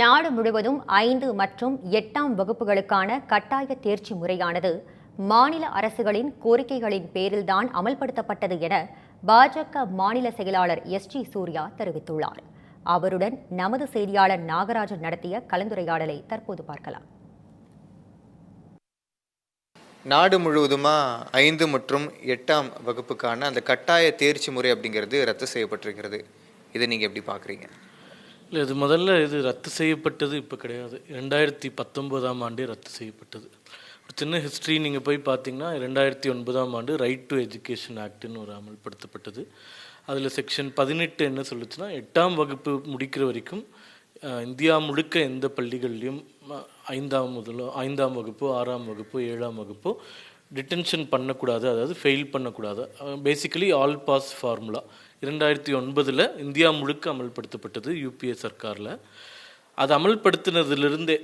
நாடு முழுவதும் ஐந்து மற்றும் எட்டாம் வகுப்புகளுக்கான கட்டாய தேர்ச்சி முறையானது மாநில அரசுகளின் கோரிக்கைகளின் பேரில்தான் அமல்படுத்தப்பட்டது என பாஜக மாநில செயலாளர் எஸ் ஜி சூர்யா தெரிவித்துள்ளார். அவருடன் நமது செய்தியாளர் நாகராஜன் நடத்திய கலந்துரையாடலை தற்போது பார்க்கலாம். நாடு முழுவதுமா ஐந்து மற்றும் எட்டாம் வகுப்புக்கான அந்த கட்டாய தேர்ச்சி முறை அப்படிங்கிறது ரத்து செய்யப்பட்டிருக்கிறது. இதை நீங்கள் எப்படி பார்க்குறீங்க? இல்லை இது முதல்ல இது ரத்து செய்யப்பட்டது இப்போ கிடையாது. ரெண்டாயிரத்தி பத்தொம்போதாம் ஆண்டே ரத்து செய்யப்பட்டது. ஒரு சின்ன ஹிஸ்ட்ரி நீங்கள் போய் பார்த்தீங்கன்னா ரெண்டாயிரத்தி ஒன்பதாம் ஆண்டு ரைட் டு எஜுகேஷன் ஆக்டுன்னு ஒரு அமல்படுத்தப்பட்டது. அதில் செக்ஷன் பதினெட்டு என்ன சொல்லுச்சுன்னா எட்டாம் வகுப்பு முடிக்கிற வரைக்கும் இந்தியா முழுக்க எந்த பள்ளிகள்லையும் ஐந்தாம் முதலோ ஐந்தாம் வகுப்போ ஆறாம் வகுப்போ ஏழாம் வகுப்போ டிடென்ஷன் பண்ணக்கூடாது அதாவது ஃபெயில் பண்ணக்கூடாது. பேசிக்கலி ஆல் பாஸ் ஃபார்முலா இரண்டாயிரத்தி ஒன்பதில் இந்தியா முழுக்க அமல்படுத்தப்பட்டது யூபிஏ சர்க்காரில். அது அமல்படுத்தினதுலேருந்தே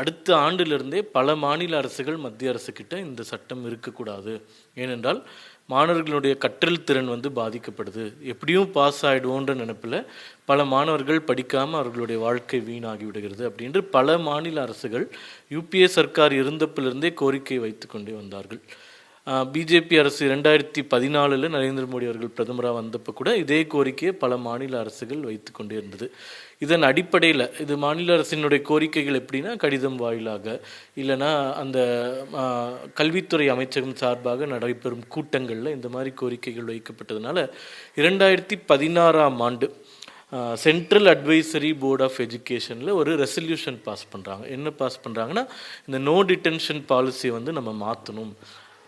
அடுத்த ஆண்டிலிருந்தே பல மாநில அரசுகள் மத்திய அரசுக்கிட்ட இந்த சட்டம் இருக்கக்கூடாது. ஏனென்றால் மாணவர்களுடைய கற்றல் திறன் வந்து பாதிக்கப்படுது. எப்படியும் பாஸ் ஆகிடுவோன்ற நினைப்பில் பல மாணவர்கள் படிக்காமல் அவர்களுடைய வாழ்க்கை வீணாகி விடுகிறது அப்படின்று பல மாநில அரசுகள் யூபிஏ சர்க்கார் இருந்தப்பிலிருந்தே கோரிக்கை வைத்து கொண்டே வந்தார்கள். பிஜேபி அரசு ரெண்டாயிரத்தி பதினாலில் நரேந்திர மோடி அவர்கள் பிரதமராக வந்தப்போ கூட இதே கோரிக்கையை பல மாநில அரசுகள் வைத்து கொண்டே இருந்தது. இதன் அடிப்படையில் இது மாநில அரசினுடைய கோரிக்கைகள் எப்படின்னா கடிதம் வாயிலாக இல்லைன்னா அந்த கல்வித்துறை அமைச்சகம் சார்பாக நடைபெறும் கூட்டங்களில் இந்த மாதிரி கோரிக்கைகள் வைக்கப்பட்டதுனால இரண்டாயிரத்தி பதினாறாம் ஆண்டு சென்ட்ரல் அட்வைசரி போர்ட் ஆஃப் எஜுகேஷனில் ஒரு ரெசல்யூஷன் பாஸ் பண்ணுறாங்க என்ன பாஸ் பண்ணுறாங்கன்னா இந்த நோ டிடென்ஷன் பாலிசியை வந்து நம்ம மாற்றணும்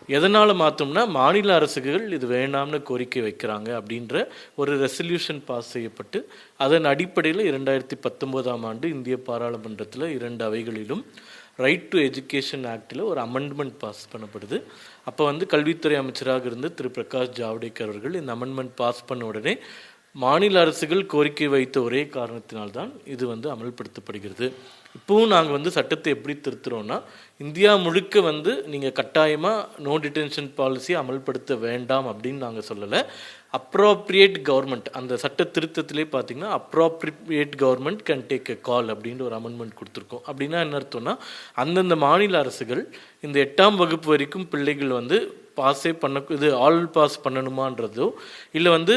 எதனால் மாற்றோம்னா மாநில அரசுகள் இது வேண்டாம்னு கோரிக்கை வைக்கிறாங்க அப்படின்ற ஒரு ரெசல்யூஷன் பாஸ் செய்யப்பட்டு அதன் அடிப்படையில் இரண்டாயிரத்தி பத்தொம்போதாம் ஆண்டு இந்திய பாராளுமன்றத்தில் இரண்டு அவைகளிலும் ரைட் டு எஜுகேஷன் ஆக்டில் ஒரு அமெண்ட்மெண்ட் பாஸ் பண்ணப்படுது. அப்போ வந்து கல்வித்துறை அமைச்சராக இருந்த திரு பிரகாஷ் ஜாவடேக்கர் அவர்கள் இந்த அமெண்ட்மெண்ட் பாஸ் பண்ண உடனே மாநில அரசுகள் கோரிக்கை வைத்த ஒரே காரணத்தினால்தான் இது வந்து அமல்படுத்தப்படுகிறது. இப்போவும் நாங்கள் வந்து சட்டத்தை எப்படி திருத்துறோம்னா இந்தியா முழுக்க வந்து நீங்கள் கட்டாயமாக நோ டிடென்ஷன் பாலிசி அமல்படுத்த வேண்டாம் அப்படின்னு நாங்கள் சொல்லலை. அப்ராப்ரியேட் கவர்மெண்ட் அந்த சட்ட திருத்தத்திலே பார்த்தீங்கன்னா appropriate government can take a call அப்படின்ற ஒரு அமெண்ட்மெண்ட் கொடுத்துருக்கோம். அப்படின்னா என்ன அர்த்தம்னா அந்தந்த மாநில அரசுகள் இந்த எட்டாம் வகுப்பு வரைக்கும் பிள்ளைகள் வந்து பாஸே பண்ண இது ஆல் பாஸ் பண்ணணுமான்றதோ இல்லை வந்து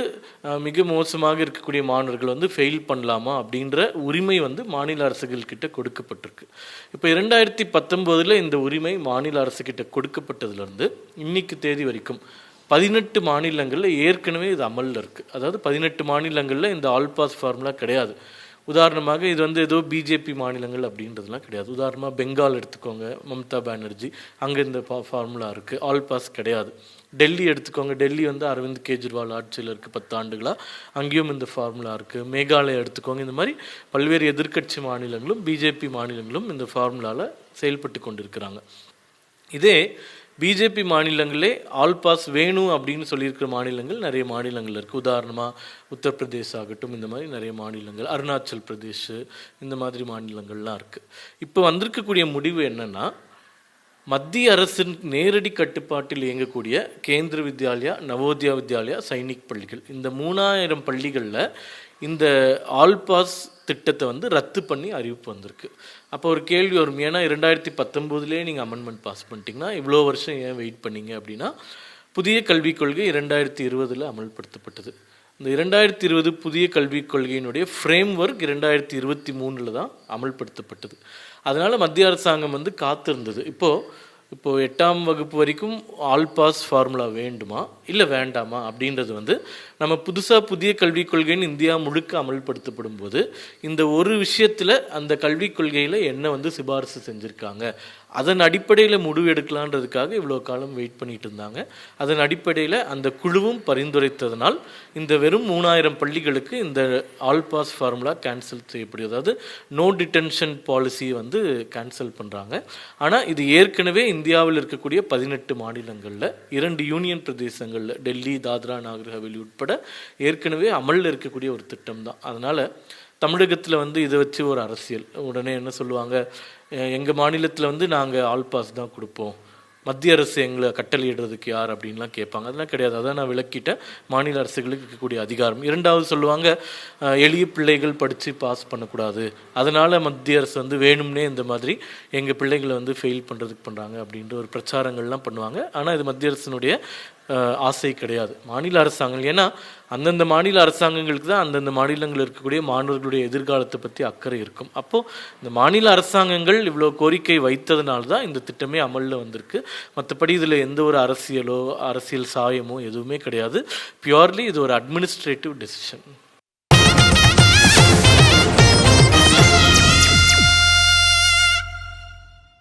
மிக மோசமாக இருக்கக்கூடிய மாணவர்கள் வந்து ஃபெயில் பண்ணலாமா அப்படின்ற உரிமை வந்து மாநில அரசுகள்கிட்ட கொடுக்கப்பட்டிருக்கு. இப்போ இரண்டாயிரத்தி பத்தொம்போதில் இந்த உரிமை மாநில அரசுகிட்ட கொடுக்கப்பட்டதுலேருந்து இன்னைக்கு தேதி வரைக்கும் பதினெட்டு மாநிலங்களில் ஏற்கனவே இது அமலில் இருக்குது அதாவது பதினெட்டு மாநிலங்களில் இந்த ஆல் பாஸ் ஃபார்முலா கிடையாது. உதாரணமாக இது வந்து ஏதோ பிஜேபி மாநிலங்கள் அப்படின்றதுலாம் கிடையாது. உதாரணமாக பெங்கால் எடுத்துக்கோங்க மம்தா பானர்ஜி. அங்கே இந்த ஃபார்முலா இருக்குது ஆல் பாஸ் கிடையாது. டெல்லி எடுத்துக்கோங்க. டெல்லி வந்து அரவிந்த் கெஜ்ரிவால் ஆட்சியில் இருக்குது பத்து ஆண்டுகளாக அங்கேயும் இந்த ஃபார்முலா இருக்குது மேகாலயா எடுத்துக்கோங்க. இந்த மாதிரி பல்வேறு எதிர்க்கட்சி மாநிலங்களும் பிஜேபி மாநிலங்களும் இந்த ஃபார்முலாவில் செயல்பட்டு கொண்டிருக்கிறாங்க. இதே பிஜேபி மாநிலங்களே ஆல் பாஸ் வேணும் அப்படின்னு சொல்லியிருக்கிற மாநிலங்கள் நிறைய மாநிலங்கள் இருக்குது உதாரணமாக உத்தரப்பிரதேஷ் ஆகட்டும் இந்த மாதிரி நிறைய மாநிலங்கள் அருணாச்சல் பிரதேஷ் இந்த மாதிரி மாநிலங்கள்லாம் இருக்குது இப்போ வந்திருக்கக்கூடிய முடிவு என்னென்னா மத்திய அரசின் நேரடி கட்டுப்பாட்டில் இயங்கக்கூடிய கேந்திர வித்யாலயா நவோதயா வித்யாலயா சைனிக் பள்ளிகள். இந்த மூணாயிரம் பள்ளிகளில் இந்த ஆல் பாஸ் திட்டத்தை வந்து ரத்து பண்ணி அறிவிப்பு வந்திருக்கு. அப்போ ஒரு கேள்வி வரும். ஏன்னா இரண்டாயிரத்தி பத்தொம்போதுலேயே நீங்கள் அமெண்ட்மெண்ட் பாஸ் பண்ணிட்டீங்கன்னா இவ்வளோ வருஷம் ஏன் வெயிட் பண்ணீங்க அப்படின்னா புதிய கல்விக் கொள்கை இரண்டாயிரத்தி இருபதில் அமல்படுத்தப்பட்டது. இந்த இரண்டாயிரத்தி இருபது புதிய கல்விக் கொள்கையினுடைய ஃப்ரேம் ஒர்க் இரண்டாயிரத்தி இருபத்தி மூணில் தான் அமல்படுத்தப்பட்டது. அதனால் மத்திய அரசாங்கம் வந்து காத்திருந்தது. இப்போது இப்போது எட்டாம் வகுப்பு வரைக்கும் ஆல் பாஸ் ஃபார்முலா வேண்டுமா? இல்லை வேண்டாமா? அப்படின்றது வந்து நம்ம புதுசாக புதிய கல்விக் கொள்கைன்னு இந்தியா முழுக்க அமல்படுத்தப்படும் போது இந்த ஒரு விஷயத்தில் அந்த கல்விக் கொள்கையில் என்ன வந்து சிபாரிசு செஞ்சுருக்காங்க? அதன் அடிப்படையில் முடிவு எடுக்கலான்றதுக்காக இவ்வளோ காலம் வெயிட் பண்ணிட்டு இருந்தாங்க. அதன் அடிப்படையில் அந்த குழுவும் பரிந்துரைத்ததனால் இந்த வெறும் மூணாயிரம் பள்ளிகளுக்கு இந்த ஆல் பாஸ் ஃபார்முலா கேன்சல் செய்யப்படும் அதாவது நோ டிடென்ஷன் பாலிசியை வந்து கேன்சல் பண்ணுறாங்க ஆனால் இது ஏற்கனவே இந்தியாவில் இருக்கக்கூடிய பதினெட்டு மாநிலங்களில் இரண்டு யூனியன் பிரதேசங்களில் டெல்லி தாத்ரா நாகர் ஹவேலி உட்பட ஏற்கனவே அமலில் இருக்கக்கூடிய ஒரு திட்டம் தான் அதனால் தமிழகத்தில் வந்து இதை வச்சு ஒரு அரசியல். உடனே என்ன சொல்லுவாங்க எங்கள் மாநிலத்தில் வந்து நாங்கள் ஆல் பாஸ் தான் கொடுப்போம். மத்திய அரசு எங்களை கட்டளையிடுறதுக்கு யார்? அப்படின்லாம் கேட்பாங்க. அதெல்லாம் கிடையாது. அதான் நான் விளக்கிட்டேன் மாநில அரசுகளுக்கு இருக்கக்கூடிய அதிகாரம். இரண்டாவது சொல்லுவாங்க எளிய பிள்ளைகள் படித்து பாஸ் பண்ணக்கூடாது. அதனால் மத்திய அரசு வந்து வேணும்னே இந்த மாதிரி எங்கள் பிள்ளைகளை வந்து ஃபெயில் பண்ணுறதுக்கு பண்ணுறாங்க அப்படின்ற ஒரு பிரச்சாரங்கள்லாம் பண்ணுவாங்க. ஆனால் இது மத்திய அரசினுடைய ஆசை கிடையாது. மாநில அரசாங்கம் ஏன்னா அந்தந்த மாநில அரசாங்கங்களுக்கு தான் அந்தந்த மாநிலங்களில் இருக்கக்கூடிய மாணவர்களுடைய எதிர்காலத்தை பற்றி அக்கறை இருக்கும். அப்போது இந்த மாநில அரசாங்கங்கள் இவ்வளோ கோரிக்கை வைத்ததுனால தான் இந்த திட்டமே அமலில் வந்திருக்கு. மற்றபடி இதில் எந்த ஒரு அரசியலோ அரசியல் சாயமோ எதுவுமே கிடையாது. பியூர்லி இது ஒரு அட்மினிஸ்ட்ரேட்டிவ் டெசிஷன்